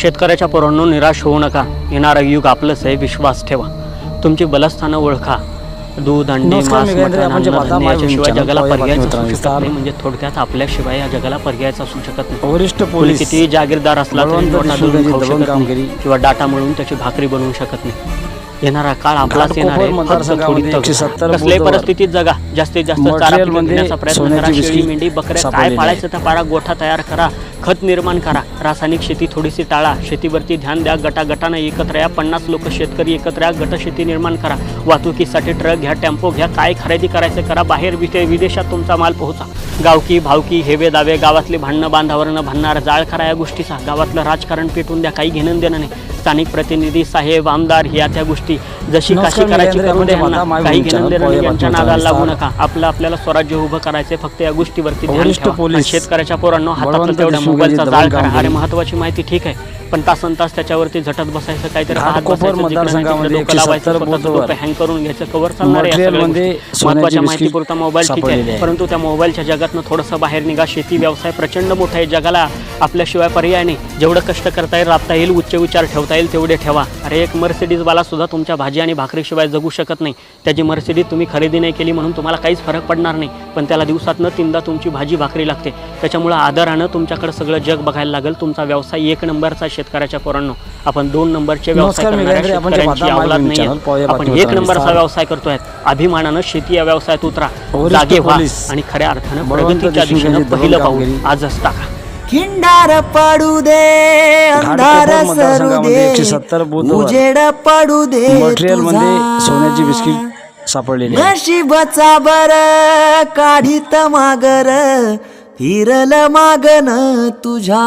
शेतकऱ्याच्या पोरांनो निराश होऊ नका. येणारं युग आपलंच आहे विश्वास ठेवा. तुमची बलस्थानं ओळखा. दूध अंडी मांस मी गजेंद्र, मटण, आपण जे अन्न, पाहता धान्य माझ्या याच्याशिवाय channel जगाला. नाही. म्हणजे थोडक्यात आपल्याशिवाय या जगाला पर्यायच असू शकत नाही. वरिष्ठ पोलीस किती जागीरदार असला तरी किंवा डाटा मिळवून त्याची भाकरी बनवू शकत नाही. येणारा काळ आपलाच येणार आहे. फक्त थोडी मतदारसंघामध्ये तग. 170 कसल्याही बुधवार. परिस्थितीत जगा. जास्तीत जास्त चारा मटेरियल पिकं मध्ये घेण्याचा प्रयत्न करा शेळी मेंढी बकऱ्या काय पाळायचं त्या पारा गोठा तयार करा खत निर्माण करा. रासायनिक शेती थोडीशी टाळा. शेतीवरती ध्यान द्या गटागटानं एकत्र या पन्नास लोक शेतकरी एकत्र या गट शेती निर्माण करा. वाहतुकीसाठी ट्रक घ्या टेम्पो घ्या काय खरेदी करायचं करा बाहेर विदे विदेशात तुमचा माल पोहोचा. गावकी भावकी हेवे दावे गावातले भांडणं बांधावरनं भांडणार जाळ करा या गोष्टीचा. गावातलं राजकारण पेटून द्या काही घेणं देणं नाही. स्थानिक प्रतिनिधी साहेब आमदार ह्या त्या गोष्टी. जशी काशी करायची करू काही यांच्या नादाला लागू. नका. आपलं आपल्याला स्वराज्य उभं करायचंय फक्त या गोष्टीवरती ध्यान शेतकऱ्याच्या पोरांनो हातातलं बळवंत तेवढ्या मोबाईलचा जाळ करा. अरे. महत्वाची माहिती ठीक आहे. पण तासन तास त्याच्यावरती झटत बसायचं काहीतरी तिकडं मतदारसंघामध्ये डोकं लावायचं 170 स्वतःचं बुधवार. डोकं हँग करून घ्यायचं कवर चालणार आहे महत्त्वाच्या माहितीपुरता मोबाईल ठीक आहे. परंतु त्या मोबाईलच्या जगातनं थोडंसं बाहेर निघा शेती व्यवसाय प्रचंड मोठा आहे जगाला. आपल्याशिवाय पर्याय नाही. जेवढं कष्ट करता येईल राबता येईल उच्च विचार ठेवता येईल तेवढे ठेवा. अरे एक मर्सिडीजवाला सुद्धा तुमच्या भाजी आणि भाकरीशिवाय जगू शकत नाही. त्याची मर्सिडीज तुम्ही खरेदी नाही केली म्हणून तुम्हाला काहीच फरक पडणार नाही. पण त्याला दिवसातनं तीनदा तुमची भाजी भाकरी लागते. त्याच्यामुळं आदरानं तुमच्याकडे सगळं जग बघायला लागेल. तुमचा व्यवसाय एक नंबरचा शेतकऱ्याच्या पोरांनो आपण दोन नंबरचे व्यवसाय करणाऱ्या आपण शेतकऱ्यांची अवलाद नाही एक. नंबरचा. व्यवसाय करतोय अभिमानानं शेती या व्यवसायात उतरा जागे व्हा आणि खऱ्या अर्थानं प्रगतीच्या दिशेनं पहिलं कामगिरी. आजच टाका खिंडार पडू दे अंधार सरू दे 170 बुधवार. उजेड पडू दे मटेरियलमध्ये तुझा. सोन्याची बिस्किट सापडलेली आहे नशिबाचा बर काढीत मागर फिरल मागन तुझ्या